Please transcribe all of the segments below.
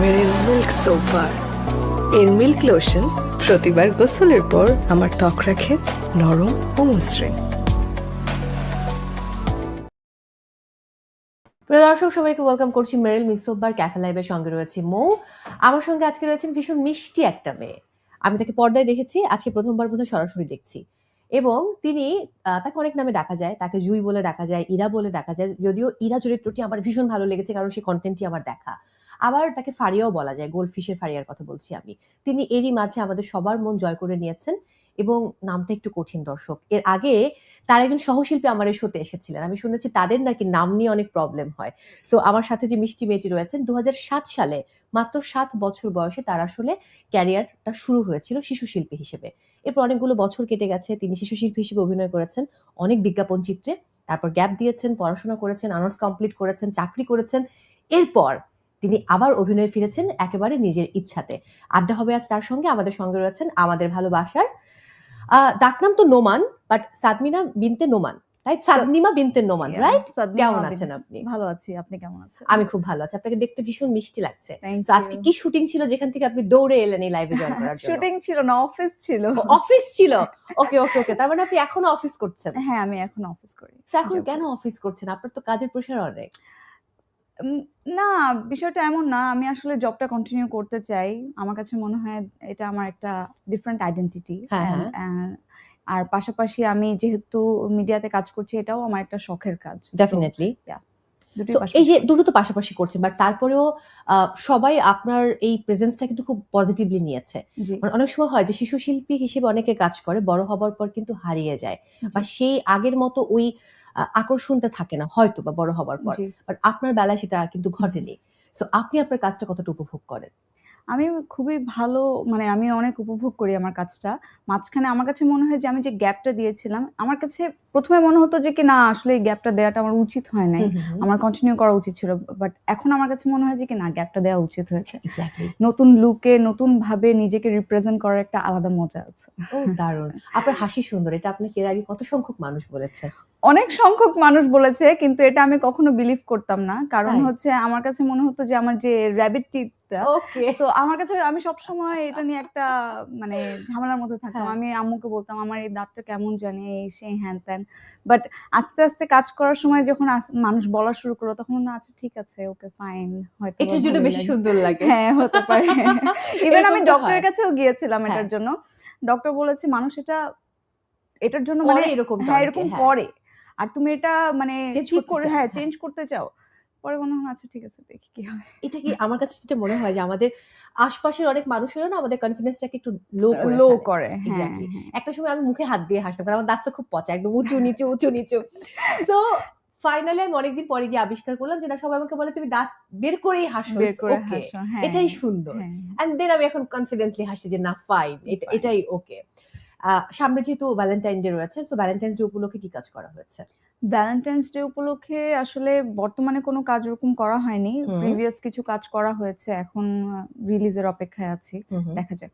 মেরিল milk soap bar এর milk lotion প্রতিবার গোসলের পর আমার ত্বক রাখে নরম ও মসৃণ প্রিয় দর্শক, সবাইকে ওয়েলকাম করছি মেরিল মিসোব্বার ক্যাফে লাইভের সঙ্গে রয়েছে মৌ। আমার সঙ্গে আজকে রয়েছেন ভীষণ মিষ্টি একটা মেয়ে। আমি তাকে পর্দায় দেখেছি, আজকে প্রথমবার বোধহয় সরাসরি দেখছি। এবং তিনি তাকে অনেক নামে ডাকা যায়, তাকে জুই বলে ডাকা যায়, ইরা বলে ডাকা যায়, যদিও ইরা চরিত্রটি আমার ভীষণ ভালো লেগেছে কারণ সেই কন্টেন্টটি আমার দেখা। আবার তাকে ফারিয়াও বলা যায় গোল্ডফিশের ফারিয়ার কথা বলছি আমি। তিনি এরই মাঝে আমাদের সবার মন জয় করে নিয়েছেন এবং নামটা একটু কঠিন দর্শক। এর আগে তার একজন সহশিল্পী আমার এই শোতে এসেছিলেন। আমি শুনেছি তাদের নাকি নাম নিয়ে অনেক প্রবলেম হয়। সো আমার সাথে যে মিষ্টি মেয়েটি রয়েছেন দু হাজার সাত সালে, মাত্র সাত বছর বয়সে তার আসলে ক্যারিয়ারটা শুরু হয়েছিল শিশু শিল্পী হিসেবে। এরপর অনেকগুলো বছর কেটে গেছে, তিনি শিশু শিল্পী হিসেবে অভিনয় করেছেন, অনেক বিজ্ঞাপন চিত্রে, তারপর গ্যাপ দিয়েছেন, পড়াশোনা করেছেন অনার্স কমপ্লিট করেছেন, চাকরি করেছেন। এরপর তিনি আবার অভিনয়ে ফিরেছেন একেবারে নিজের ইচ্ছাতে। আড্ডা হবে আজ তার সঙ্গে, আমাদের সঙ্গে রয়েছেন আমাদের ভালোবাসার ডাকনাম তো নোমান বাট সাদমিনা বিনতে নোমান তাই সাদনিমা বিনতে নোমান রাইট কেমন আছেন আপনি? ভালো আছি আপনি কেমন আছেন? আমি খুব ভালো আছি আপনাকে দেখতে ভীষণ মিষ্টি লাগছে। তো আজকে কি শুটিং ছিল যেখান থেকে আপনি দৌড়ে এলেন এই লাইভে জয়েন করার জন্য? শুটিং ছিল না অফিস ছিল। অফিস ছিল? ওকে ওকে ওকে তার মানে আপনি এখনও অফিস করছেন? হ্যাঁ আমি এখন অফিস করি। এখন কেন অফিস করছেন? আপনার তো কাজের প্রসার অনেক। উম, না বিষয়টা এমন না। আমি আসলে জবটা কন্টিনিউ করতে চাই। আমার কাছে মনে হয় এটা আমার একটা ডিফারেন্ট আইডেন্টিটি হ্যাঁ, হ্যাঁ। আর পাশাপাশি আমি যেহেতু মিডিয়াতে কাজ করছি এটাও আমার একটা শখের কাজ। ডেফিনেটলি তো এই যে। দুটো তো পাশাপাশি করছেন বাট তারপরেও সবাই আপনার এই প্রেজেন্সটা কিন্তু খুব পজিটিভলি নিয়েছে। মানে অনেক সময় হয় যে শিশু শিল্পী হিসেবে অনেকে কাজ করে বড় হবার পর কিন্তু হারিয়ে যায়। বা সেই আগের মতো ওই আকর্ষণটা থাকে না হয়তো বা বড় হবার পর। বাট আপনার বেলায় সেটা কিন্তু ঘটেনি। সো আপনি আপনার কাজটা কতটা উপভোগ করেন? আমি খুবই ভালো মানে আমি অনেক উপভোগ করি আমার কাজটা। মাঝখানে আমার কাছে মনে হয় যে আমি যে গ্যাপটা দিয়েছিলাম আমার কাছে প্রথমে মনে হতো যে কি না আসলে এই গ্যাপটা দেওয়াটা আমার উচিত হয় নাই। আমার কন্টিনিউ করা উচিত ছিল। বাট এখন আমার কাছে মনে হয় যে কি না গ্যাপটা দেওয়া উচিত হয়েছে। নতুন লুকে নতুন ভাবে নিজেকে রিপ্রেজেন্ট করার একটা আলাদা মজা আছে। ও দারুণ। আপনার হাসি সুন্দর। এটা আপনাকে এর আগে কত সংখ্যক মানুষ বলেছে? অনেক সংখ্যক মানুষ বলেছে কিন্তু এটা আমি কখনো বিলিভ করতাম না। কারণ হচ্ছে আমার কাছে মনে হতো যে আমার যে র্যাবিট টিথটা ওকে তো আমার কাছে আমি সব সময় এটা নিয়ে একটা মানে ঝামেলার মধ্যে থাকতাম। হ্যাঁ। আমি আম্মুকে বলতাম আমার এই দাঁতটা কেমন জানি এই সেই হ্যান ত্যান বাট আস্তে আস্তে কাজ করার সময় যখন মানুষ বলা শুরু করল তখন না আচ্ছা ঠিক আছে ওকে ফাইন হয়তো এটার জন্য বেশি সুন্দর লাগে। হ্যাঁ হতে পারে। ইভেন আমি ডক্টরের কাছেও গিয়েছিলাম হ্যাঁ। এটার জন্য। ডক্টর বলেছে মানুষ এটা এটার জন্য মানে এরকম হ্যাঁ এরকম করে। আর তুমি এটা মানে ঠিক করে হ্যাঁ হ্যাঁ। চেঞ্জ করতে চাও। পরে মনে হয় আচ্ছা ঠিক আছে দেখি কি হয়। এটা কি আমার কাছে যেটা মনে হয় যে আমাদের আশপাশের অনেক মানুষেরও না আমাদের কনফিডেন্সটাকে একটু লো করে লো করে হ্যাঁ হ্যাঁ। একটা সময় আমি মুখে হাত দিয়ে হাসতাম কারণ আমার দাঁত তো খুব পচা একদম উঁচু নিচু উঁচু নিচু। সো ফাইনালি আমি অনেকদিন পরে গিয়ে আবিষ্কার করলাম যে না সবাই আমাকে বলে তুমি দাঁত বের করেই হাসো ওকে হ্যাঁ এটাই সুন্দর। হ্যাঁ। এন্ড দেন আমি এখন কনফিডেন্টলি হাসি যে না ফাইন এটা এটাই ওকে সামনে যেহেতু ভ্যালেন্টাইন ডে রয়েছে সো ভ্যালেন্টাইন্স ডে উপলক্ষে কি কাজ করা হয়েছে? ভ্যালেন্টাইন্স ডে উপলক্ষে আসলে বর্তমানে কোনো কাজ ওরকম করা হয়নি। প্রিভিয়াস কিছু কাজ করা হয়েছে এখন রিলিজের অপেক্ষায় আছি। দেখা যাক।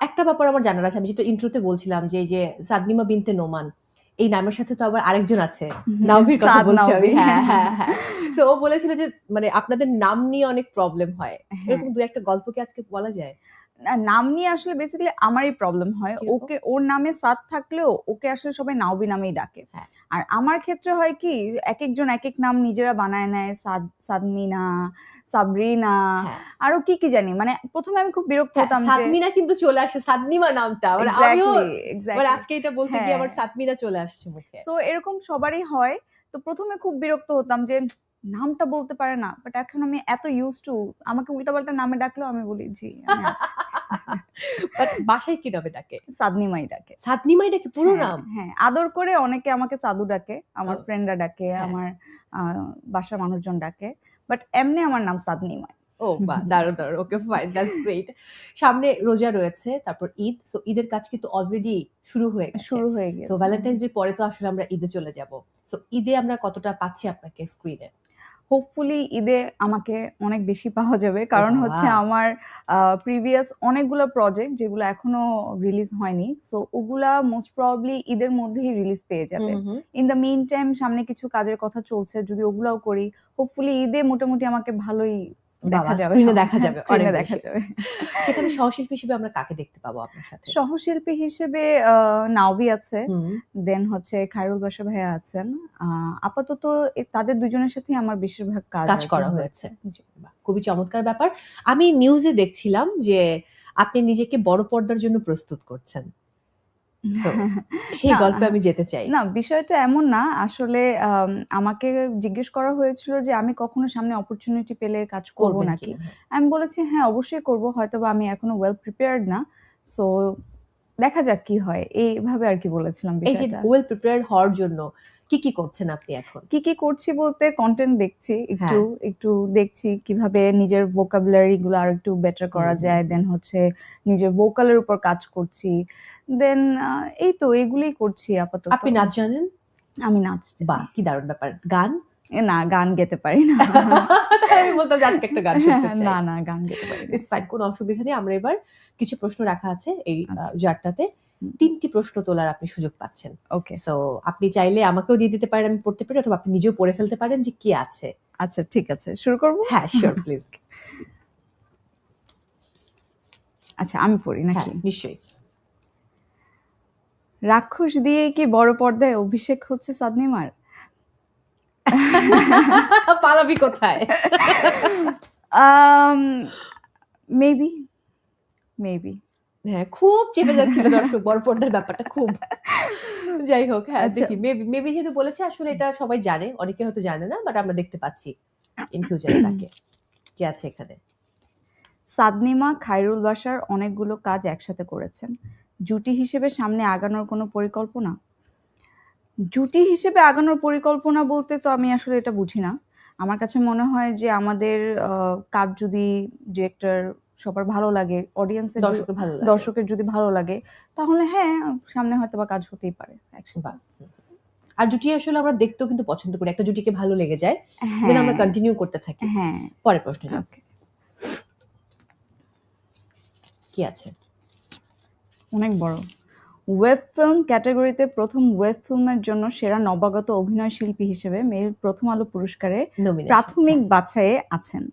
একটা ব্যাপার আমার জানার আছে আমি যেটা ইন্ট্রোতে বলছিলাম যে এই যে সাদনিমা বিনতে নোমান এই নামের সাথে তো আবার আরেকজন আছে। নাভির কথা বলছি আমি। হ্যাঁ হ্যাঁ হ্যাঁ। তো ও বলেছিল যে মানে আপনাদের নাম নিয়ে অনেক প্রবলেম হয়। হ্যাঁ। এরকম দু একটা গল্প কি আজকে বলা যায়? নাম নিয়ে আসলে বেসিক্যালি আমারই প্রবলেম হয়। ওকে ওর নামে সাত থাকলেও ওকে আসলে সবাই নাওবি নামেই ডাকে। হ্যাঁ। আর আমার ক্ষেত্রে হয় কি এক একজন এক এক নাম নিজেরা বানায় নেয় সাদ সাদমিনা সাবরিনা হ্যাঁ। আরও কি কি জানি। মানে প্রথমে আমি খুব বিরক্ত হ্যাঁ, হতাম সাদমিনা কিন্তু চলে আসে সাদনিমা নামটা। মানে আমিও মানে আজকে এটা বলতে গিয়ে। আমার সাদমিনা চলে আসছে মুখে। সো এরকম সবারই হয়। তো প্রথমে খুব বিরক্ত হতাম যে নামটা বলতে পারে না বাট এখন আমি এত ইউজ টু আমাকে উল্টাপাল্টা নামে ডাকলেও আমি বলি জি বাট বাসায় কি নামে ডাকে? সাদনিমাই ডাকে। সাদনিমাই ডাকে পুরো হ্যাঁ, নাম? হ্যাঁ আদর করে অনেকে আমাকে সাদু ডাকে আমার ফ্রেন্ডরা ডাকে হ্যাঁ। আমার বাসার মানুষজন ডাকে বাট এমনি আমার নাম সাদনিমাই ও বা দারুণ দারুণ ওকে ফাইন দ্যাটস গ্রেট সামনে রোজা রয়েছে তারপর ঈদ সো ঈদের কাজ কিন্তু অলরেডি শুরু হয়ে গেছে। শুরু হয়ে গেছে। সো ভ্যালেন্টাইন্স ডে পরে তো আসলে আমরা ঈদে চলে যাব। সো ঈদে আমরা কতটা পাচ্ছি আপনাকে স্ক্রিনে হোপফুলি ঈদে আমাকে অনেক বেশি পাওয়া যাবে। কারণ হচ্ছে আমার প্রিভিয়াস অনেকগুলো প্রজেক্ট যেগুলো এখনও রিলিজ হয়নি। সো ওগুলা মোস্ট প্রবাবলি ঈদের মধ্যেই রিলিজ পেয়ে যাবে। ইন দ্য মেইন টাইম সামনে কিছু কাজের কথা চলছে যদি ওগুলাও করি হোপফুলি ঈদে মোটামুটি আমাকে ভালোই বাবা, দেখা যাবে, অনেক দেখা যাবে। সেখানে সহশিল্পী হিসেবে আমরা কাকে দেখতে পাবো আপনার সাথে? সহশিল্পী হিসেবে নাওবি আছে দেন হচ্ছে খায়রুল বাসা ভাইয়া আছেন। আহ, আপাতত তাদের দুজনের সাথেই আমার বেশিরভাগ কাজ করা হয়েছে। খুবই চমৎকার ব্যাপার। আমি নিউজে দেখছিলাম যে আপনি নিজেকে বড় পর্দার জন্য প্রস্তুত করছেন। সেই গল্পে আমি যেতে চাই। না বিষয়টা এমন না আসলে আমাকে জিজ্ঞেস করা হয়েছিল যে আমি কখনো সামনে অপরচুনিটি পেলে কাজ করব নাকি? আমি বলেছি হ্যাঁ অবশ্যই করব হয়তো বা আমি এখনও ওয়েল প্রিপেয়ার্ড না। সো দেখা যাক কি হয়। এইভাবে আর কি বলেছিলাম এই যে ওয়েল প্রিপেয়ার হওয়ার জন্য কি কি করছেন আপনি এখন? কি কি করছি বলতে কন্টেন্ট দেখছি একটু হ্যাঁ। একটু দেখছি কীভাবে নিজের ভোকাবুলারি গুলো আর একটু বেটার করা যায়। দেন হচ্ছে নিজের ভোকালের উপর কাজ করছি। দেন এই তো এগুলোই করছি আপাতত। আপনি নাচ জানেন? আমি নাচ বাহ কি দারুণ ব্যাপার। গান? না গান গেতে পারি না। আমি বলতাম যে আজকে একটা গান শুনতে চাই। না না গান গেতে পারি না। ইটস ফাইন কোনো অসুবিধা নেই। আমরা এবার কিছু প্রশ্ন রাখা আছে এই আচ্ছা। জারটাতে। তিনটি প্রশ্ন তোলার আপনি সুযোগ পাচ্ছেন। ওকে সো আপনি চাইলে আমাকেও দিয়ে দিতে পারেন আমি পড়তে পারি অথবা আপনি নিজেও পড়ে ফেলতে পারেন যে কি আছে। আচ্ছা ঠিক আছে। শুরু করব? হ্যাঁ শিওর প্লিজ আচ্ছা আমি পড়ি হ্যাঁ নাকি নিশ্চয়ই। রাক্ষস দিয়ে কি বড় পর্দায় অভিষেক হচ্ছে সাদনিমার? পালাবি কোথায়? মেবি মেবি হ্যাঁ খুব চেপে যাচ্ছিল দর্শক বড় পর্দার ব্যাপারটা খুব। যাই হোক হ্যাঁ আচ্ছা। দেখি মেবি মেবি যেহেতু বলেছে আসলে এটা সবাই জানে অনেকে হয়তো জানে না বাট আমরা দেখতে পাচ্ছি ইন ফিউচারে তাকে কি আছে এখানে। সাদনিমা খায়রুল বাসার অনেকগুলো কাজ একসাথে করেছেন। জুটি হিসেবে সামনে আগানোর কোনো পরিকল্পনা? জুটি হিসেবে আগানোর পরিকল্পনা বলতে তো আমি আসলে এটা বুঝি না। আমার কাছে মনে হয় যে আমাদের কাজ যদি ডিরেক্টর সবার ভালো লাগে অডিয়েন্সের দর্শকের ভালো দর্শকের যদি ভালো লাগে তাহলে হ্যাঁ সামনে হয়তো বা কাজ হতেই পারে। আর জুটি আসলে আমরা দেখতেও কিন্তু পছন্দ করি একটা জুটিকে ভালো লেগে যায়। দেন হ্যাঁ। আমরা কন্টিনিউ করতে থাকি। হ্যাঁ। পরে প্রশ্ন কি আছে? অনেক বড়। ওয়েব ফিল্ম ক্যাটাগরিতে প্রথম ওয়েব ফিল্মের জন্য সেরা নবাগত অভিনয় শিল্পী হিসেবে মেয়ের প্রথম আলো পুরস্কারে প্রাথমিক হ্যাঁ। বাছাইয়ে আছেন।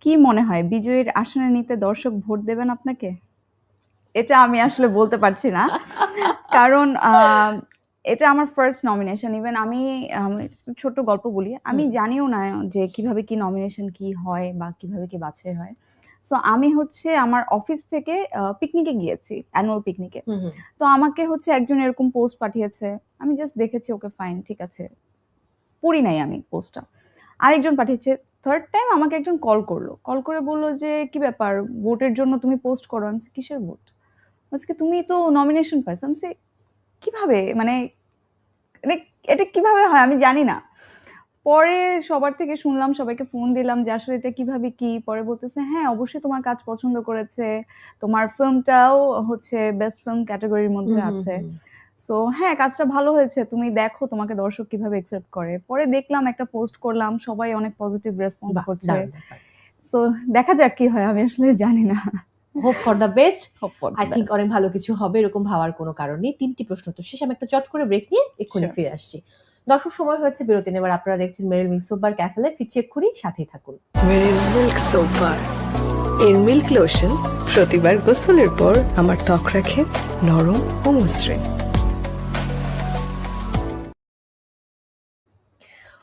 কি মনে হয় বিজয়ীর আসনে নিতে দর্শক ভোট দেবেন আপনাকে? এটা আমি আসলে বলতে পারছি না। কারণ এটা আমার ফার্স্ট নমিনেশন ইভেন আম, ছোট্ট গল্প বলি। আমি জানিও না যে কীভাবে কি নমিনেশন কি হয় বা কীভাবে কি বাছাই হয়। সো আমি হচ্ছে আমার অফিস থেকে পিকনিকে গিয়েছি অ্যানুয়াল পিকনিকে। তো আমাকে হচ্ছে একজন এরকম পোস্ট পাঠিয়েছে আমি জাস্ট দেখেছি ওকে ফাইন ঠিক আছে। পড়ি নাই আমি পোস্টটা আরেকজন পাঠিয়েছে থার্ড টাইম আমাকে একজন কল করল। কল করে বলল যে কি ব্যাপার? ভোটের জন্য তুমি পোস্ট করো? আমি কিসের ভোট আজকে তুমি তো নমিনেশন পাইছো। আমি কীভাবে? মানে মানে এটা কীভাবে হয়? আমি জানি না। পরে সবার থেকে শুনলাম সবাইকে ফোন দিলাম যে আসলে এটা কীভাবে কি? পরে বলতেছে হ্যাঁ অবশ্যই তোমার কাজ পছন্দ করেছে। তোমার ফিল্মটাও হচ্ছে বেস্ট ফিল্ম ক্যাটাগরির মধ্যে আছে। সো হ্যাঁ কাজটা ভালো হয়েছে। তুমি দেখো তোমাকে দর্শক কীভাবে একসেপ্ট করে। পরে দেখলাম একটা পোস্ট করলাম সবাই অনেক পজিটিভ রেসপন্স করছে। সো দেখা যাক কি হয় আমি আসলে জানি না। Hope for the best I think অনেক ভালো কিছু হবে এরকম ভাবার কোনো কারণ নেই। তিনটি প্রশ্ন তো শেষ আমি একটা চট করে ব্রেক নিয়ে এক্ষুনি ফিরে আসছি। দর্শক সময় হয়েছে বিরতি নেবার। আপনারা দেখছেন মেরিল মিক্সোবার ক্যাফেলে ফিরছি এক্ষুনি সাথেই থাকুন। মেরিল মিল্ক সোপার এর মিল্ক লোশন প্রতিবার গোসলের পর আমার ত্বক রাখে নরম ও মসৃণ।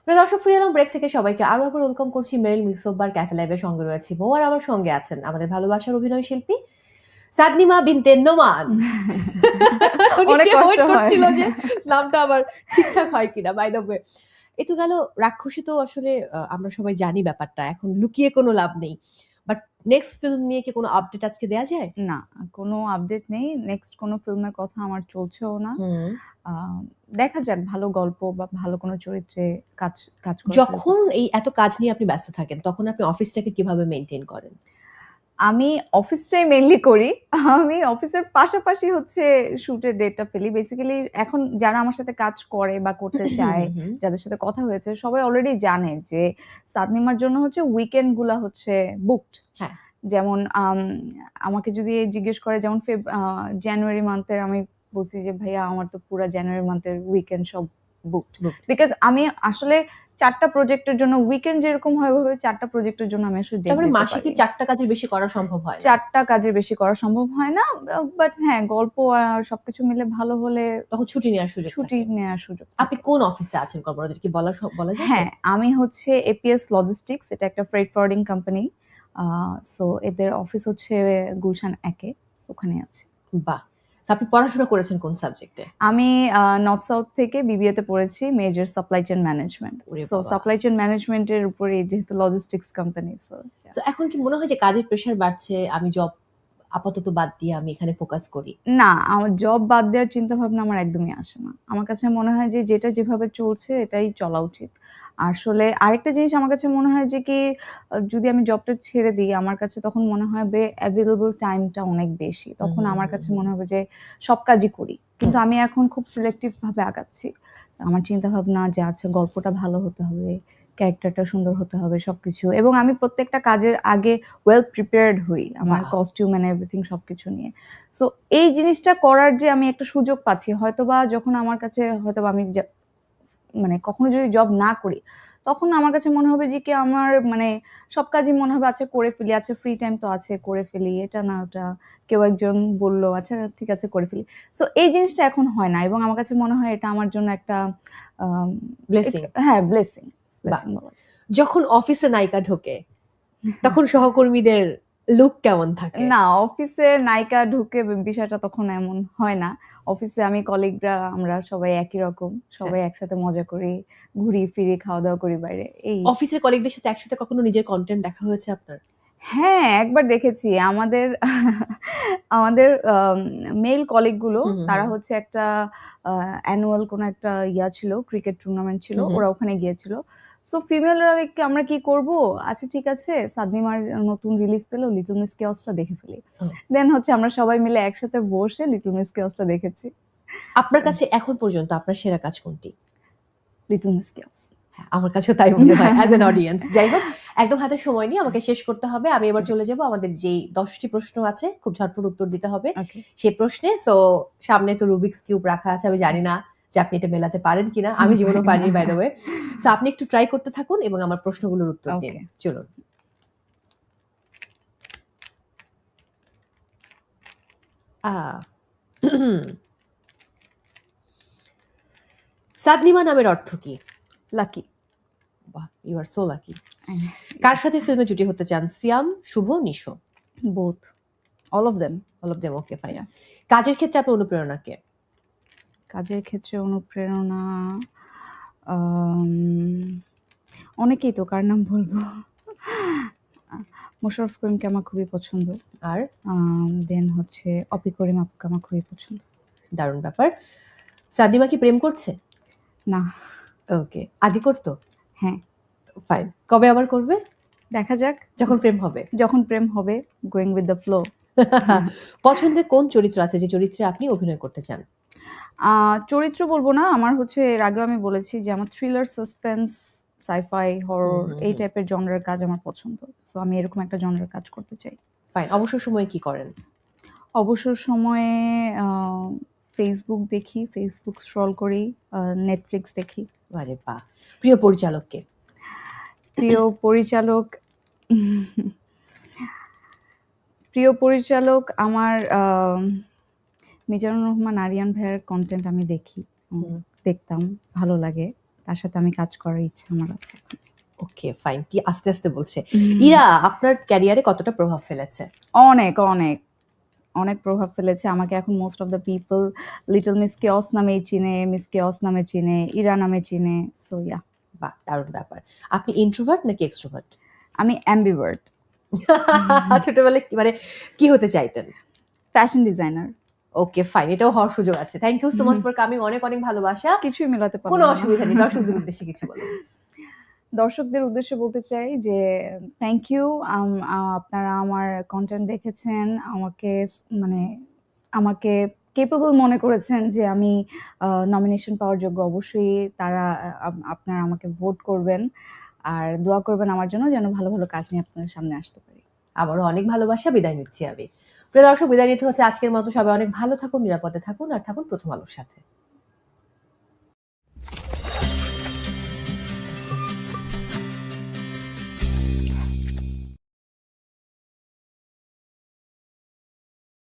প্রিয় দর্শক ফিরে এলাম ব্রেক থেকে। সবাইকে আরও একবার ওয়েলকাম করছি মেরিল মিক্সোবার ক্যাফে লাইভের সঙ্গে রয়েছি বউ আর আমার সঙ্গে আছেন আমাদের ভালোবাসার অভিনয় শিল্পী সাদনিমা বিনতে নোমান। ওয়েট করছিল যে নামটা আবার ঠিকঠাক হয় কিনা বাই দ্য ওয়ে এ তো গেল রাক্ষসী তো আসলে আমরা সবাই জানি ব্যাপারটা এখন লুকিয়ে কোনো লাভ নেই। বাট নেক্সট ফিল্ম নিয়ে কি কোনো আপডেট আজকে দেওয়া যায়? না কোনো আপডেট নেই। নেক্সট কোনো ফিল্মের কথা আমার চলছেও না। দেখা যাক ভালো গল্প বা ভালো কোনো চরিত্রে কাজ কাজ যখন এই এত কাজ নিয়ে আপনি ব্যস্ত থাকেন তখন আপনি অফিসটাকে কীভাবে মেনটেন করেন? আমি অফিসটাই মেনলি করি আমি অফিসের পাশাপাশি হচ্ছে শুটের ডেটটা ফেলি বেসিক্যালি এখন যারা আমার সাথে কাজ করে বা করতে চায়। যাদের সাথে কথা হয়েছে সবাই অলরেডি জানে যে সাদনিমার জন্য হচ্ছে উইকেন্ডগুলা হচ্ছে বুকড হ্যাঁ। যেমন আম, আমাকে যদি জিজ্ঞেস করে যেমন জানুয়ারি মান্থের আমি বলছি যে ভাইয়া আমার তো পুরো জানুয়ারি মান্থের উইকেন্ড সব বুকড বিকজ আমি আসলে চারটা প্রজেক্টের জন্য উইকেন্ড যেরকম হয় ওইভাবে চারটা প্রজেক্টের জন্য আমি আসলে তারপরে মাসে কি চারটা কাজের বেশি করা সম্ভব হয়? চারটা কাজের বেশি করা সম্ভব হয় না বাট হ্যাঁ গল্প আর সবকিছু মিলে ভালো হলে তখন ছুটি নেওয়ার সুযোগ ছুটি নেওয়ার সুযোগ আপনি কোন অফিসে আছেন কর্মরত? কি বলা সব- বলা যায়? হ্যাঁ আমি হচ্ছে এপিএস লজিস্টিক্স এটা একটা ফ্রেড ফরওয়ার্ডিং কোম্পানি সো এদের অফিস হচ্ছে গুলশান একে ওখানে আছে। বাহ আপনি পড়াশোনা করেছেন কোন সাবজেক্টে আমি নর্থ সাউথ থেকে বিবিএ তে পড়েছি major supply chain management so supply chain ম্যানেজমেন্টের উপরে যেহেতু লজিস্টিক্স কোম্পানি সো এখন কি মনে হয় যে কাজের প্রেশার বাড়ছে আমি জব আপাতত বাদ দিয়ে আমি এখানে ফোকাস করি? না আমার জব বাদ দেওয়ার চিন্তা ভাবনা আমার একদমই আসে না। আমার কাছে মনে হয় যে যেটা যেভাবে চলছে এটাই চলা উচিত। আসলে আরেকটা জিনিস আমার কাছে মনে হয় যে কি যদি আমি জবটা ছেড়ে দিই আমার কাছে তখন মনে হয় বে অ্যাভেলেবল টাইমটা অনেক বেশি। তখন আমার কাছে মনে হবে যে সব কাজই করি। কিন্তু আমি এখন খুব সিলেক্টিভ ভাবে আগাচ্ছি। আমার চিন্তা ভাবনা যে আছে গল্পটা ভালো হতে হবে ক্যারেক্টারটা সুন্দর হতে হবে সবকিছু। এবং আমি প্রত্যেকটা কাজের আগে ওয়েল প্রিপেয়ার্ড হই আমার। কস্টিউম এন্ড এভরিথিং সবকিছু নিয়ে। সো এই জিনিসটা করার যে আমি একটা সুযোগ পাচ্ছি হয়তোবা যখন আমার কাছে হয়তোবা আমি মানে কখনো যদি জব না করি তখন আমার কাছে মনে হবে যে কি আমার মানে সব কাজই মনে হবে আচ্ছা করে ফেলি আচ্ছা ফ্রি টাইম তো আছে করে ফেলি এটা না ওটা কেউ একজন বলল আচ্ছা ঠিক আছে করে ফেলি। সো এই জিনিসটা এখন হয় না এবং আমার কাছে মনে হয় এটা আমার জন্য একটা ব্লেসিং হ্যাঁ ব্লেসিং যখন অফিসে নায়িকা ঢোকে তখন সহকর্মীদের লুক কেমন থাকে? না অফিসে নায়িকা ঢুকে বিষয়টা তখন এমন হয় না। অফিসে আমি কলিগরা আমরা সবাই একই রকম সবাই একসাথে মজা করি ঘুরি ফিরি খাওয়া দাওয়া করি বাইরে এই। অফিসের কলিগদের সাথে একসাথে কখনো নিজের কন্টেন্ট দেখা হয়েছে আপনার? হ্যাঁ একবার দেখেছি। আমাদের আমাদের মেল কলিগগুলো তারা হচ্ছে একটা অ্যানুয়াল কোনো একটা ইয়া ছিল ক্রিকেট টুর্নামেন্ট ছিল। ওরা ওখানে গিয়েছিল। সো ফিমেলরা আমরা কি করব? আচ্ছা ঠিক আছে সাদনিমার নতুন রিলিজ পেল লিটল মিস কেওসটা দেখে ফেলি। দেন হচ্ছে আমরা সবাই মিলে একসাথে বসে লিটল মিস কেওসটা দেখেছি। আপনার কাছে এখন পর্যন্ত আপনার সেরা কাজ কোনটি? লিটল মিস কেওস আমার কাছেও তাই মনে হয় অ্যাজ এন অডিয়েন্স যাই হোক একদম হাতে সময় নিয়ে আমাকে শেষ করতে হবে। আমি এবার চলে যাব আমাদের যেই দশটি প্রশ্ন আছে খুব ঝটপট উত্তর দিতে হবে। সেই প্রশ্নে সো সামনে তো রুবিক্স কিউব রাখা আছে আমি জানি না যে আপনি এটা মেলাতে পারেন কিনা আমি জীবনেও পারিনি বাই দ্য ওয়ে সো আপনি একটু ট্রাই করতে থাকুন এবং আমার প্রশ্নগুলোর উত্তর দিন। চলুন। সাদনিমা নামের অর্থ কি? লাকি বাহ ইউ আর সো লাকি কার সাথে ফিল্মে জুটি হতে চান Siam Shuvo Nisho? Both all of them all of them okay fine কাজের ক্ষেত্রে আপনার অনুপ্রেরণা কে? কাজের ক্ষেত্রে অনুপ্রেরণা অনেকেই তো কার নাম বলব? মোশারফ করিমকে আমার খুবই পছন্দ। আর? দেন হচ্ছে অপি করিম আপুকে আমার খুবই পছন্দ। দারুণ ব্যাপার। সাদিমা কি প্রেম করছে? না। ওকে। আগে করতো? হ্যাঁ। ফাইন কবে আবার করবে? দেখা যাক। যখন প্রেম হবে। যখন প্রেম হবে গোয়িং উইথ দ্য ফ্লো পছন্দের কোন চরিত্র আছে যে চরিত্রে আপনি অভিনয় করতে চান? চরিত্র বলব না আমার হচ্ছে এর আগেও আমি বলেছি যে আমার থ্রিলার সাসপেন্স সাইফাই হরর এই টাইপের জনরার কাজ আমার পছন্দ। সো আমি এরকম একটা জনরার কাজ করতে চাই। ফাইন অবসর সময়ে কি করেন? অবসর সময়ে ফেসবুক দেখি ফেসবুক স্ক্রল করি নেটফ্লিক্স দেখি। আরে বাহ! প্রিয় পরিচালককে? প্রিয় পরিচালক প্রিয় পরিচালক আমার মিজানুর রহমান আরিয়ান ভাইয়ের কন্টেন্ট আমি দেখি দেখতাম ভালো লাগে। তার সাথে আমি কাজ করার ইচ্ছা আমার আছে ওকে ফাইন কি আস্তে আস্তে বলছে। ইরা আপনার ক্যারিয়ারে কতটা প্রভাব ফেলেছে? অনেক অনেক অনেক প্রভাব ফেলেছে। আমাকে এখন most of the people little miss chaos নামে চিনে মিস কেওস নামে চিনে ইরা নামে চিনে সো ইয়া বাহ দারুণ ব্যাপার। আপনি ইন্ট্রোভার্ট নাকি এক্সট্রোভার্ট আমি অ্যাম্বিভার্ট ছোটবেলায় মানে কি হতে চাইতেন? ফ্যাশন ডিজাইনার ওকে ফাইন এটাও হওয়ার সুযোগ আছে। Thank you so much for coming অনেক অনেক ভালোবাসা। কিছুই মেলাতে পারব কোনো অসুবিধা নেই। দর্শকদের উদ্দেশ্যে কিছু বলুন দর্শকদের উদ্দেশ্যে বলতে চাই যে থ্যাংক ইউ আপনারা আমার কন্টেন্ট দেখেছেন আমাকে মানে আমাকে কেপেবল মনে করেছেন যে আমি নমিনেশন পাওয়ার যোগ্য। অবশ্যই তারা আপ- আপনারা আমাকে ভোট করবেন। আর দোয়া করবেন আমার জন্য যেন ভালো ভালো কাজ নিয়ে আপনাদের সামনে আসতে পারি। আবারও অনেক ভালোবাসা। বিদায় নিচ্ছি আমি। প্রিয় দর্শক, বিদায় নিতে হচ্ছে আজকের মতো। সবাই অনেক ভালো থাকুন, নিরাপদে থাকুন, আর থাকুন প্রথম আলোর সাথে।